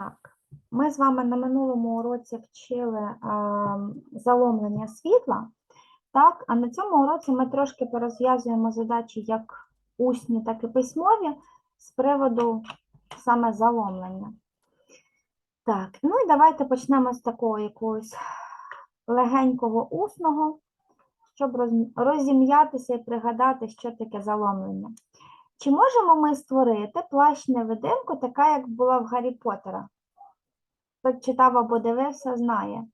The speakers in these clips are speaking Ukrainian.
Так, ми з вами на минулому уроці вчили а, заломлення світла. Так, а на цьому уроці ми трошки порозв'язуємо задачі як усні, так і письмові з приводу саме заломлення. Так, ну і давайте почнемо з такого якогось легенького усного, щоб розім'ятися і пригадати, що таке заломлення. Чи можемо ми створити плащ-невидимку, така, як була в Гаррі Поттера? Хто читав або дивився, знає.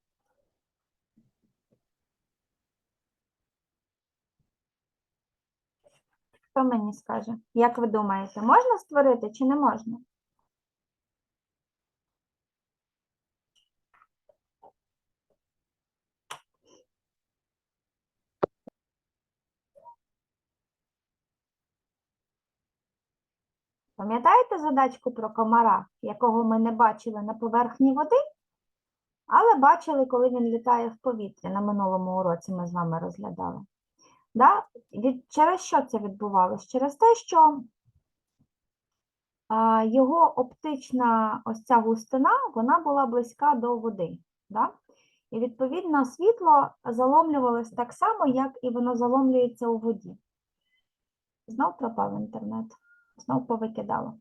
Хто мені скаже? Як ви думаєте, можна створити чи не можна? Пам'ятаєте задачку про комара, якого ми не бачили на поверхні води, але бачили, коли він літає в повітрі. На минулому уроці ми з вами розглядали. Да? Від, через що це відбувалося? Через те, що а, його оптична ось ця густина, вона була близька до води. Да? І відповідно світло заломлювалось так само, як і воно заломлюється у воді. Знов пропав інтернет, знов повикидало.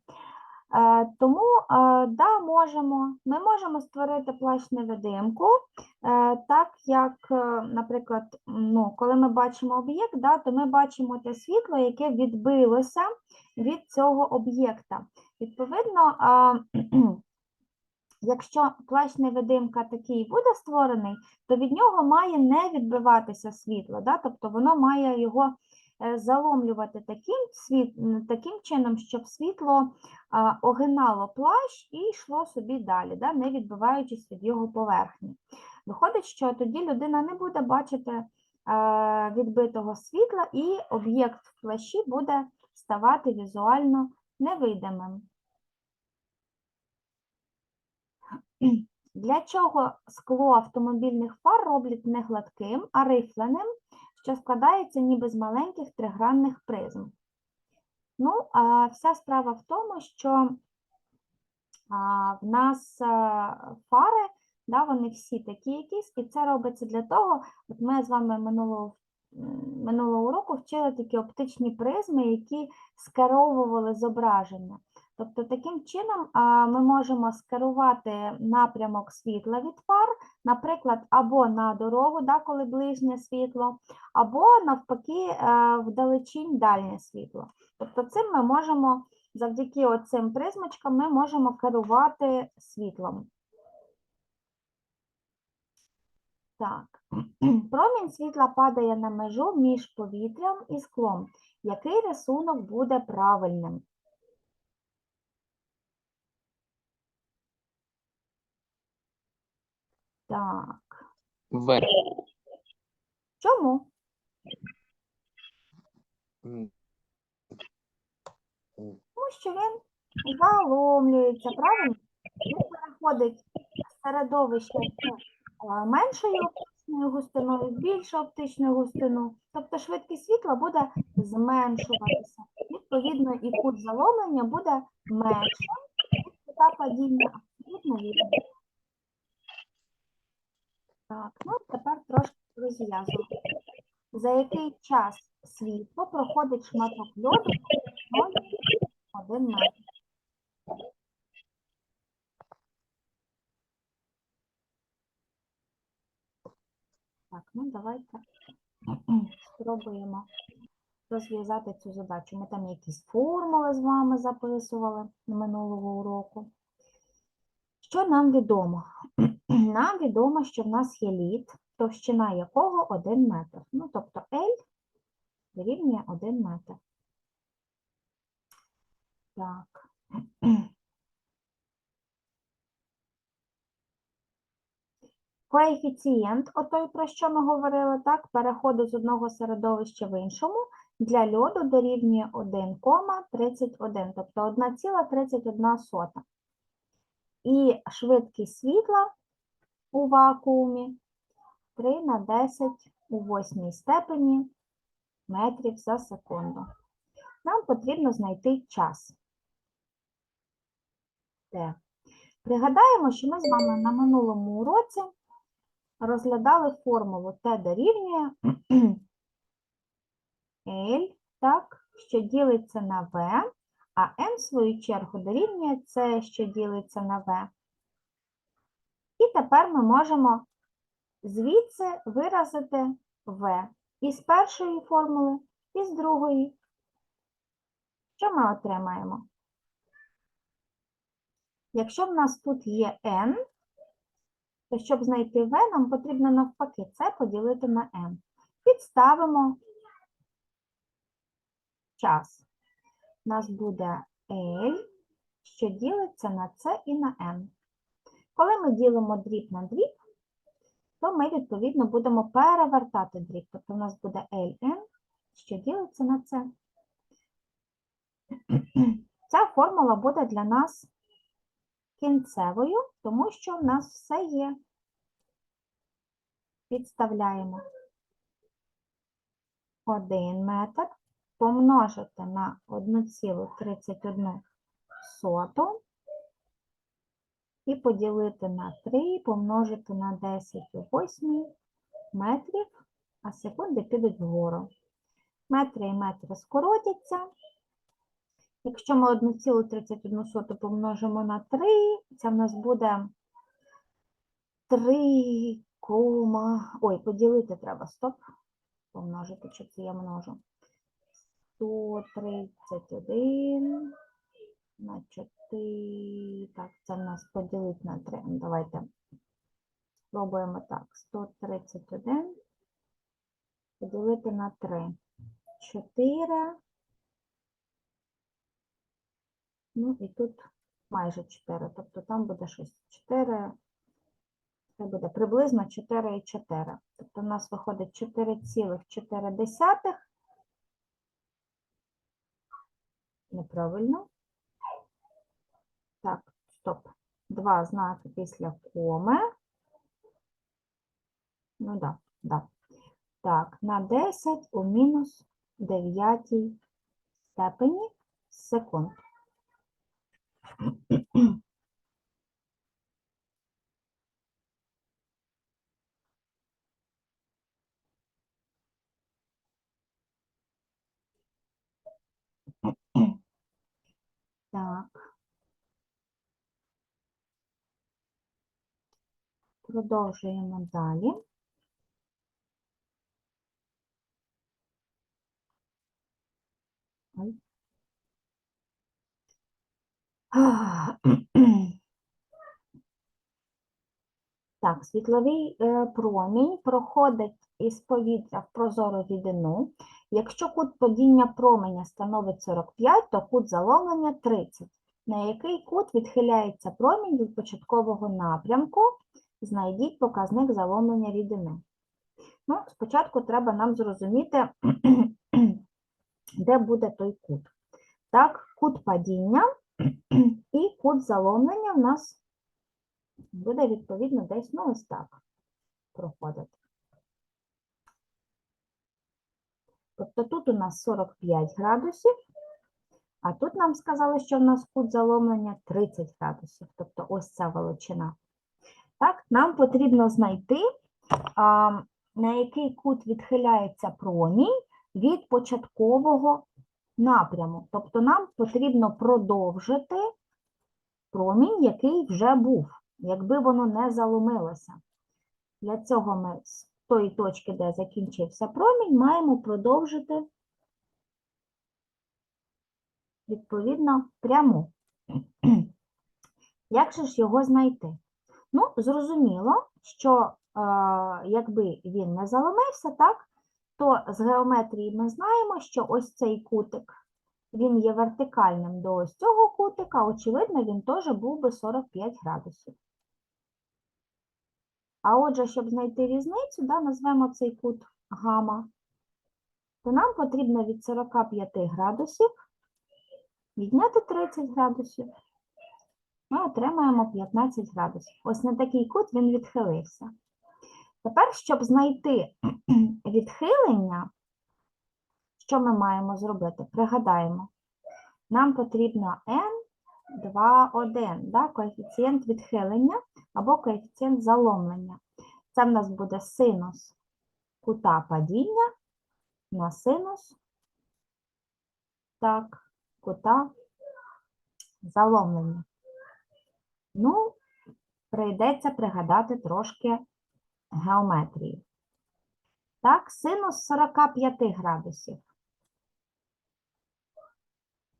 Е, тому, е, да, можемо, ми можемо створити плащ-невидимку, е, так як, наприклад, ну, коли ми бачимо об'єкт, да, то ми бачимо те світло, яке відбилося від цього об'єкта. Відповідно, якщо плащ-невидимка такий буде створений, то від нього має не відбиватися світло, да, тобто воно має його заломлювати таким, таким чином, щоб світло огинало плащ і йшло собі далі, да, не відбиваючись від його поверхні. Виходить, що тоді людина не буде бачити е, відбитого світла, і об'єкт в плащі буде ставати візуально невидимим. Для чого скло автомобільних фар роблять не гладким, а рифленим, що складається ніби з маленьких тригранних призм? Ну, а вся справа в тому, що в нас а, фари, да, вони всі такі якісь, і це робиться для того, от ми з вами минулого, минулого уроку вчили такі оптичні призми, які скеровували зображення. Тобто таким чином ми можемо скерувати напрямок світла від фар, наприклад, або на дорогу, да, коли ближнє світло, або навпаки е, вдалечінь дальнє світло. Тобто цим ми можемо, завдяки оцим призмочкам, ми можемо керувати світлом. Так, промінь світла падає на межу між повітрям і склом. Який рисунок буде правильним? Так, Вверх. чому? Тому що він заломлюється, правильно? Він переходить з середовища з е, меншою оптичною густиною в більшу оптичну густину. Тобто швидкість світла буде зменшуватися. Відповідно, і кут заломлення буде меншим, і кута падіння абсолютно вірно. Так, ну тепер трошки розв'язуємо. За який час світло проходить шматок льоду 0,1 метр? Так, ну давайте спробуємо розв'язати цю задачу. Ми там якісь формули з вами записували минулого уроку. Що нам відомо? Нам відомо, що в нас є лід, товщина якого 1 метр. Ну, тобто L дорівнює 1 метр. Так. Коефіцієнт, отой, про що ми говорили, так, переходу з одного середовища в іншому, для льоду дорівнює 1,31, тобто 1,31. І швидкість світла у вакуумі 3 на 10 у восьмій степені метрів за секунду. Нам потрібно знайти час. Пригадаємо, що ми з вами на минулому уроці розглядали формулу Т дорівнює L, так, що ділиться на V, а n, в свою чергу, дорівнює С, що ділиться на V. І тепер ми можемо звідси виразити V і з першої формули, і з другої. Що ми отримаємо? Якщо в нас тут є n, то щоб знайти v, нам потрібно навпаки це поділити на n. Підставимо час. У нас буде L, що ділиться на c і на n. Коли ми ділимо дріб на дріб, то ми, відповідно, будемо перевертати дріб. Тобто у нас буде ln, що ділиться на c. Ця формула буде для нас кінцевою, тому що в нас все є. Підставляємо один метр помножити на 1,31 соту і поділити на 3, помножити на 10 у 8 метрів, а секунди підуть вгору. Метри і метри скоротяться. Якщо ми 1,31 помножимо на 3, це в нас буде 3, ой, поділити треба, стоп, помножити, що це я множу. 131 на 4, так, це в нас поділити на 3. Ну, Давайте спробуємо так. 131 поділити на 3. 4. Ну і тут майже 4, тобто там буде щось 4, це буде приблизно 4,4. Тобто у нас виходить 4,4. Неправильно. Так, стоп. Два знаки після коми. Ну да, да. Так, на 10 у мінус 9 степені секунд. Так. Продовжуємо далі. Так, світловий е, промінь проходить із повітря в прозору рідину. Якщо кут падіння променя становить 45, то кут заломлення 30. На який кут відхиляється промінь від початкового напрямку? Знайдіть показник заломлення рідини. Ну, спочатку треба нам зрозуміти, де буде той кут. Так, кут падіння і кут заломлення в нас буде відповідно десь ну, ось так проходити. Тобто тут у нас 45 градусів, а тут нам сказали, що в нас кут заломлення 30 градусів, тобто ось ця величина. Так, нам потрібно знайти, а, на який кут відхиляється промінь від початкового напряму. Тобто нам потрібно продовжити промінь, який вже був, якби воно не заломилося. Для цього ми з тої точки, де закінчився промінь, маємо продовжити, відповідно, пряму. Як же ж його знайти? Ну, зрозуміло, що е, якби він не заломився, так, то з геометрії ми знаємо, що ось цей кутик, він є вертикальним до ось цього кутика, очевидно, він теж був би 45 градусів. А отже, щоб знайти різницю, да, назвемо цей кут гама, то нам потрібно від 45 градусів відняти 30 градусів. Ми отримаємо 15 градусів. Ось на такий кут він відхилився. Тепер, щоб знайти відхилення, що ми маємо зробити? Пригадаємо, нам потрібно n 2, 1, да? коефіцієнт відхилення або коефіцієнт заломлення. Це в нас буде синус кута падіння на синус так, кута заломлення. Ну, прийдеться пригадати трошки геометрії. Так, синус 45 градусів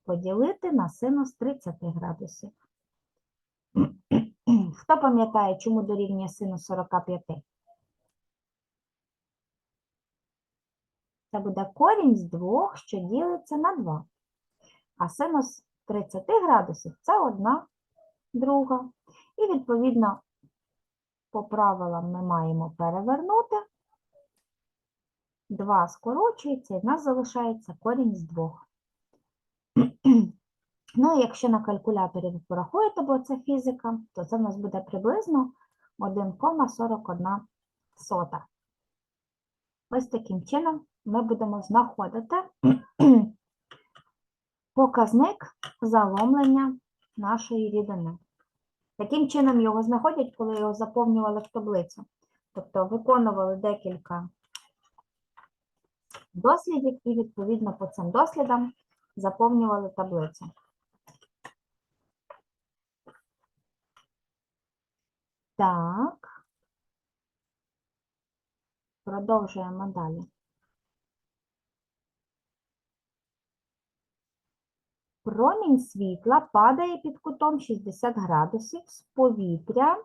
поділити на синус 30 градусів. Хто пам'ятає, чому дорівнює синус 45? Це буде корінь з двох, що ділиться на 2. А синус 30 градусів це одна друга. І, відповідно, по правилам ми маємо перевернути. 2 скорочується, і в нас залишається корінь з двох. Ну, і якщо на калькуляторі ви порахуєте, бо це фізика, то це в нас буде приблизно 1,41 сота. Ось таким чином ми будемо знаходити показник заломлення нашої рідини. Таким чином його знаходять, коли його заповнювали в таблицю. Тобто виконували декілька дослідів і, відповідно, по цим дослідам заповнювали таблицю. Так. Продовжуємо далі. Промінь світла падає під кутом 60 градусів з повітря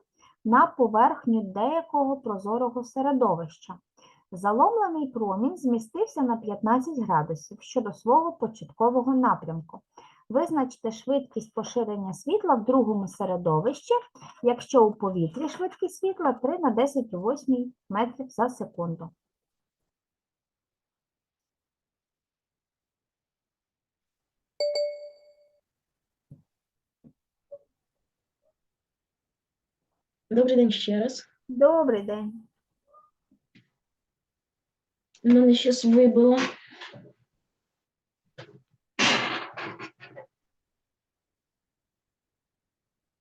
на поверхню деякого прозорого середовища. Заломлений промінь змістився на 15 градусів щодо свого початкового напрямку. Визначте швидкість поширення світла в другому середовищі, якщо у повітрі швидкість світла 3 на 10 у 8 метрів за секунду. Добрий день ще раз. Добрий день. Мене щось вибило.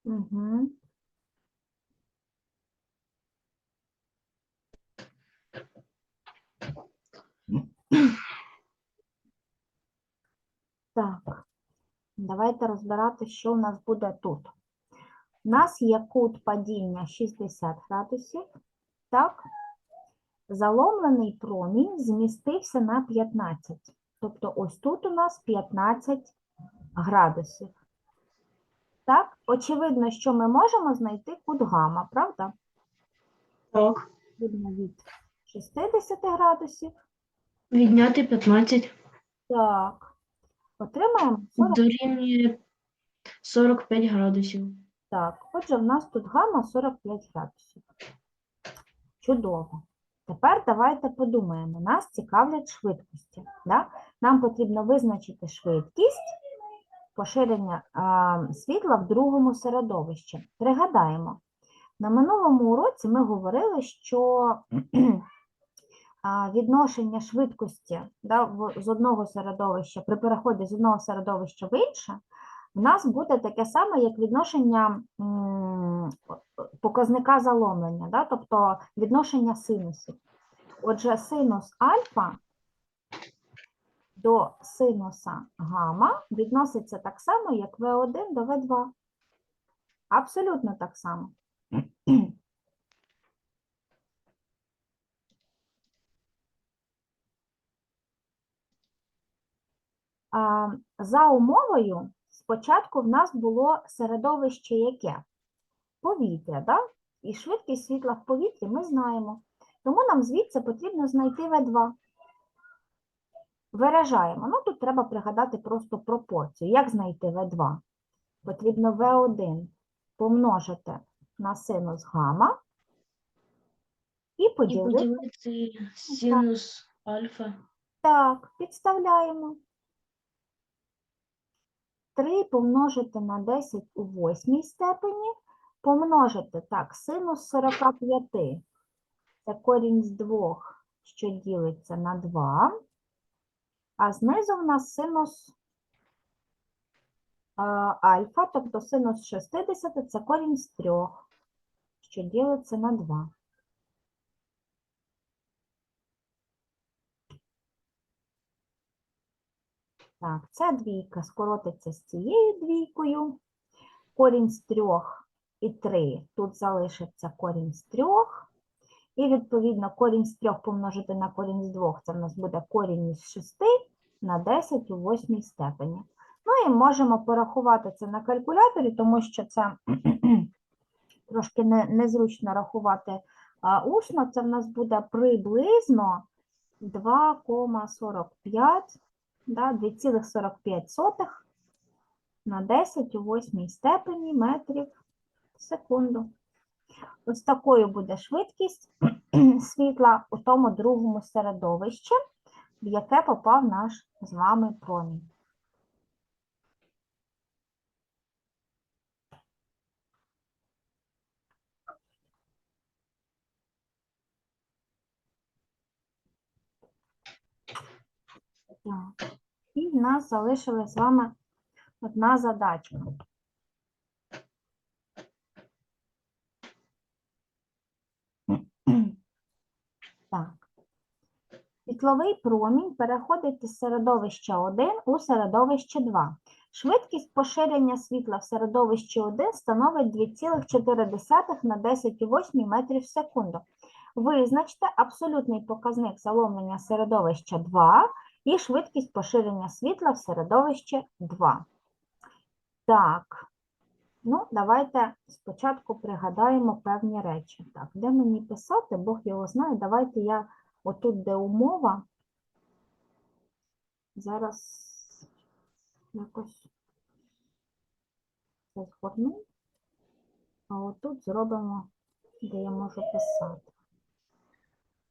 Угу. Так, давайте розбирати, що у нас буде тут. У нас є кут падіння 60 градусів, так? Заломлений промінь змістився на 15. Тобто ось тут у нас 15 градусів. Так, очевидно, що ми можемо знайти кут гама, правда? Так. Видно від 60 градусів. Відняти 15 Так. Отримаємо 40. дорівнює 45 градусів. Так, отже, в нас тут гамма 45 градусів. Чудово. Тепер давайте подумаємо. Нас цікавлять швидкості. Да? Нам потрібно визначити швидкість поширення а, світла в другому середовищі. Пригадаємо, на минулому уроці ми говорили, що відношення швидкості да, з одного середовища при переході з одного середовища в інше у нас буде таке саме, як відношення показника заломлення, да? тобто відношення синусів. Отже, синус альфа до синуса гамма відноситься так само, як В1 до В2. Абсолютно так само. За умовою, спочатку в нас було середовище яке? Повітря, да? і швидкість світла в повітрі ми знаємо. Тому нам звідси потрібно знайти В2. Виражаємо. Ну, тут треба пригадати просто пропорцію. Як знайти В2? Потрібно В1 помножити на синус гамма і І поділити. поділити синус альфа. Так, підставляємо. 3 помножити на 10 у восьмій степені, помножити, так, синус 45. Це корінь з 2, що ділиться на 2. А знизу в нас синус альфа, тобто синус 60 це корінь з 3, що ділиться на 2. Так, ця двійка скоротиться з цією двійкою. Корінь з 3 і 3. Тут залишиться корінь з 3. І, відповідно, корінь з 3 помножити на корінь з 2, це в нас буде корінь із 6 на 10 у восьмій степені. Ну і можемо порахувати це на калькуляторі, тому що це трошки не, незручно рахувати а, усно. Це в нас буде приблизно 2,45, да, 2,45 на 10 у восьмій степені метрів в секунду. Ось такою буде швидкість світла у тому другому середовищі, в яке попав наш з вами промінь. Так. І в нас залишилась з вами одна задачка. Так. Світловий промінь переходить із середовища 1 у середовище 2. Швидкість поширення світла в середовищі 1 становить 2,4 на 10 у 8 метрів в секунду. Визначте абсолютний показник заломлення середовища 2 і швидкість поширення світла в середовище 2. Так, ну, давайте спочатку пригадаємо певні речі. Так, де мені писати, Бог його знає. Давайте я отут, де умова, зараз якось це згорну, а отут зробимо, де я можу писати.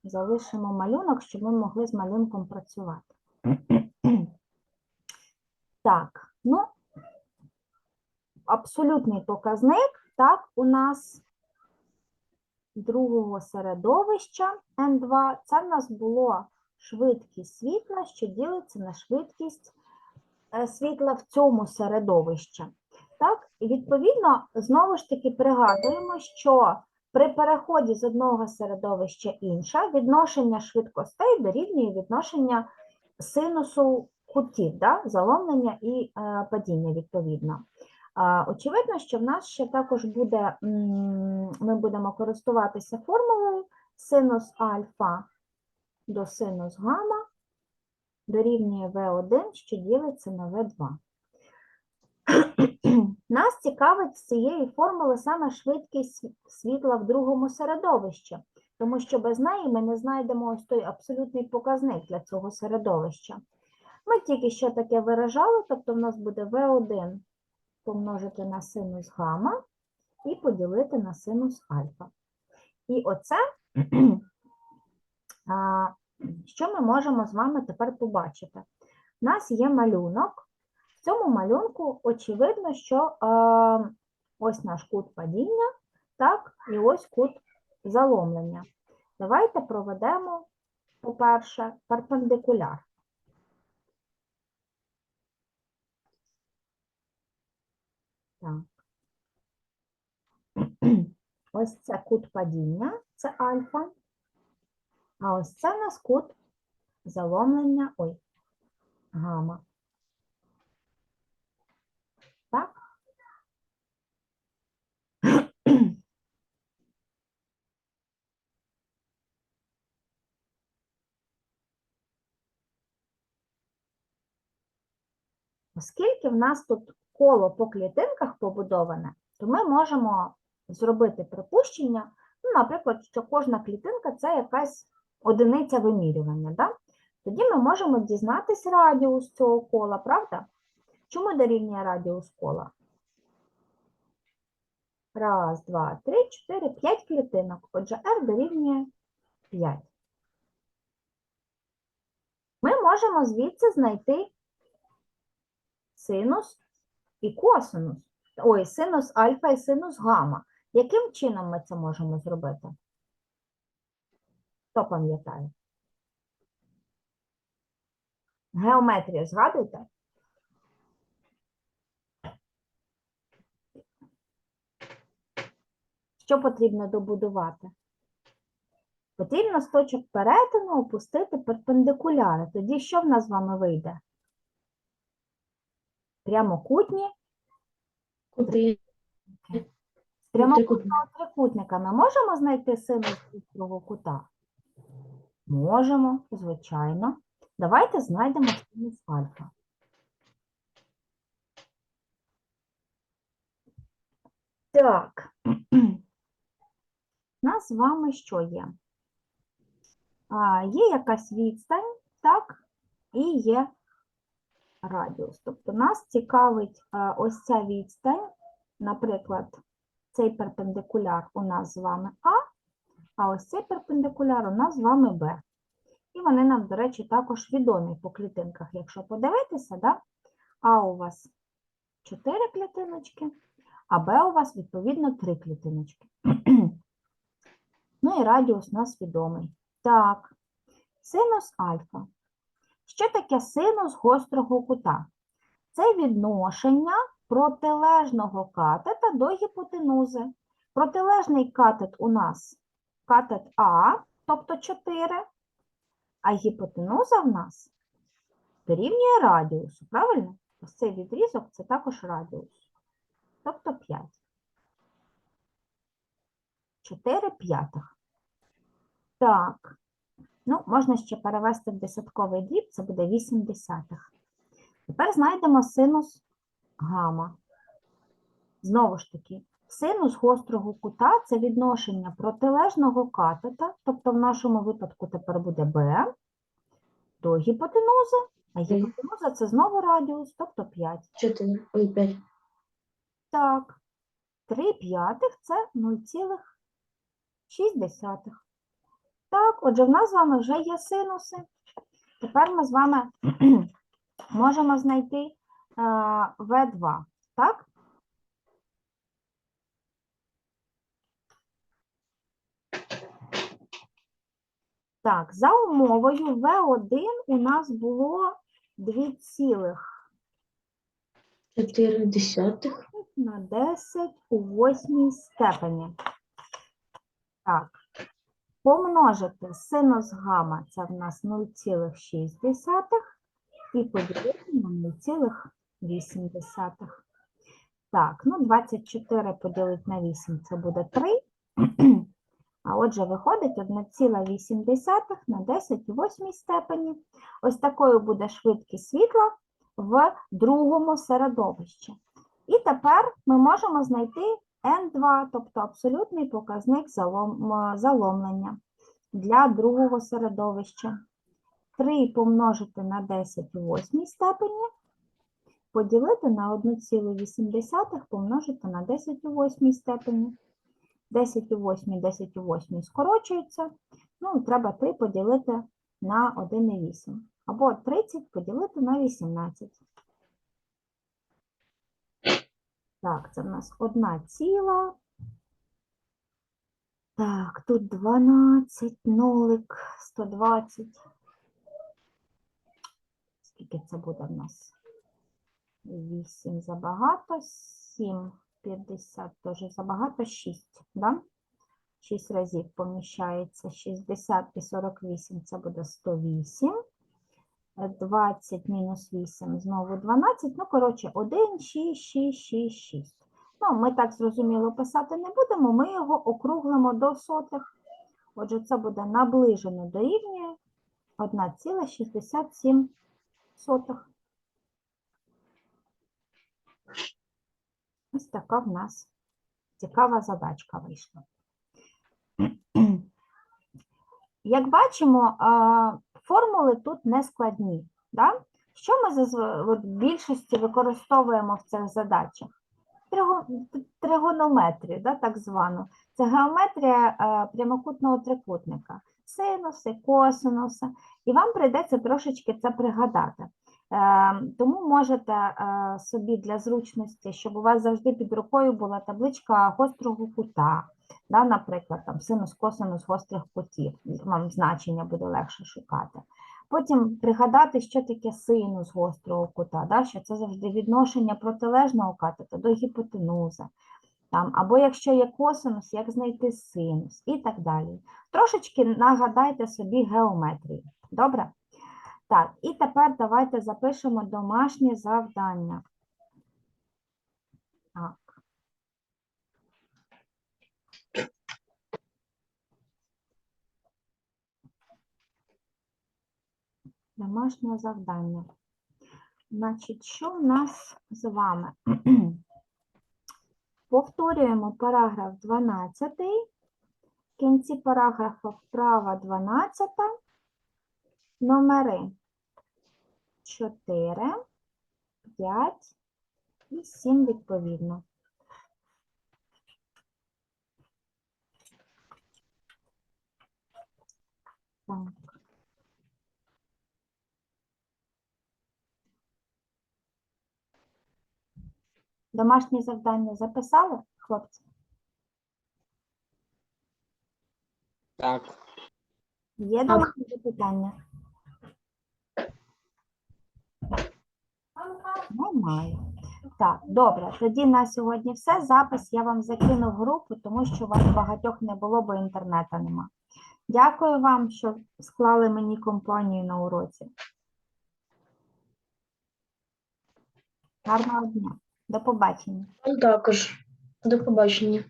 Залишимо малюнок, щоб ми могли з малюнком працювати. Так, ну, абсолютний показник, так, у нас другого середовища N2, це в нас було швидкість світла, що ділиться на швидкість е, світла в цьому середовищі. Так, і відповідно, знову ж таки пригадуємо, що при переході з одного середовища інше відношення швидкостей дорівнює відношення синусу кутів, да? заломлення і е, падіння відповідно. Очевидно, що в нас ще також буде, ми будемо користуватися формулою синус альфа до синус гамма дорівнює V1, що ділиться на V2. Нас цікавить з цієї формули саме швидкість світла в другому середовищі, тому що без неї ми не знайдемо ось той абсолютний показник для цього середовища. Ми тільки що таке виражали, тобто в нас буде V1 помножити на синус гамма і поділити на синус альфа. І оце, що ми можемо з вами тепер побачити? У нас є малюнок. В цьому малюнку очевидно, що ось наш кут падіння, так, і ось кут заломлення. Давайте проведемо, по-перше, перпендикуляр. Так. Ось це кут падіння, це альфа. А ось це у нас кут заломлення, ой, гама. Так? Оскільки в нас тут коло по клітинках побудоване, то ми можемо зробити припущення, ну, наприклад, що кожна клітинка це якась одиниця вимірювання. Да? Тоді ми можемо дізнатись радіус цього кола, правда? Чому дорівнює радіус кола? Раз, два, три, чотири, п'ять клітинок. Отже, R дорівнює 5. Ми можемо звідси знайти синус і косинус. Ой, синус альфа і синус гамма. Яким чином ми це можемо зробити? Хто пам'ятає? Геометрія, згадуйте? Що потрібно добудувати? Потрібно з точок перетину опустити перпендикуляри. Тоді що в нас з вами вийде? Прямокутні Кути. з прямокутного Трикутник. трикутника ми можемо знайти синус гострого кута? Можемо, звичайно. Давайте знайдемо синус альфа. Так, у нас з вами що є? А, є якась відстань, так, і є радіус. Тобто нас цікавить а, ось ця відстань, наприклад, цей перпендикуляр у нас з вами А, а ось цей перпендикуляр у нас з вами Б. І вони нам, до речі, також відомі по клітинках. Якщо подивитися, да? А у вас 4 клітиночки, а Б у вас, відповідно, 3 клітиночки. ну і радіус у нас відомий. Так, синус альфа. Що таке синус гострого кута? Це відношення протилежного катета до гіпотенузи. Протилежний катет у нас катет А, тобто 4, а гіпотенуза в нас дорівнює радіусу, правильно? Ось цей відрізок це також радіус, тобто 5. 4 п'ятих. Так, ну, можна ще перевести в десятковий дріб, це буде 8 десятих. Тепер знайдемо синус гама. Знову ж таки, синус гострого кута це відношення протилежного катета, тобто в нашому випадку тепер буде b, до гіпотенузи, а гіпотенуза це знову радіус, тобто 5. Чотири. Ой, п'ять. Так, 3 п'ятих це 0,6. Так, отже, в нас з вами вже є синуси. Тепер ми з вами можемо знайти е, В2, так? Так, за умовою В1 у нас було 2 цілих Чотири десятих. на 10 у восьмій степені. Так, помножити синус гама це в нас 0,6 і поділити на 0,8. Так, ну 24 поділити на 8 це буде 3. А отже, виходить 1,8 на 10 у восьмій степені. Ось такою буде швидкість світла в другому середовищі. І тепер ми можемо знайти N2, тобто абсолютний показник залом, заломлення для другого середовища. 3 помножити на 10 у восьмій степені, поділити на 1,8 помножити на 10 у восьмій степені. 10 у восьмій, 10 у восьмій скорочується. Ну, треба 3 поділити на 1,8. Або 30 поділити на 18. Так, це в нас одна ціла. Так, тут 12, нолик, 120. Скільки це буде в нас? 8 забагато, 7, 50 теж забагато, 6, да? 6 разів поміщається, 60 і 48 це буде 108. Е, 20 мінус 8, знову 12. Ну, коротше, 1, 6, 6, 6, 6. Ну, ми так зрозуміло писати не будемо, ми його округлимо до сотих. Отже, це буде наближено дорівнює 1,67 сотих. Ось така в нас цікава задачка вийшла. Як бачимо, формули тут не складні. Да? Що ми в більшості використовуємо в цих задачах? Триго- Тригонометрію, да, так звану. Це геометрія е, прямокутного трикутника. Синуси, косинуси. І вам прийдеться трошечки це пригадати. Е, Тому можете е, собі для зручності, щоб у вас завжди під рукою була табличка гострого кута, да, наприклад, там синус, косинус гострих кутів, вам значення буде легше шукати. Потім пригадати, що таке синус гострого кута, да, що це завжди відношення протилежного катета до гіпотенузи. Там, або якщо є косинус, як знайти синус і так далі. Трошечки нагадайте собі геометрію. Добре? Так, і тепер давайте запишемо домашнє завдання. Так. Домашнє завдання. Значить, що в нас з вами? Повторюємо параграф 12. В кінці параграфа вправа 12. Номери 4, 5 і 7 відповідно. Так. Домашні завдання записали, хлопці? Так. Є домашні запитання? Немає. Так, добре. Тоді на сьогодні все. Запис я вам закину в групу, тому що у вас багатьох не було, бо інтернету нема. Дякую вам, що склали мені компанію на уроці. Гарного дня. До побачення. Також. До побачення.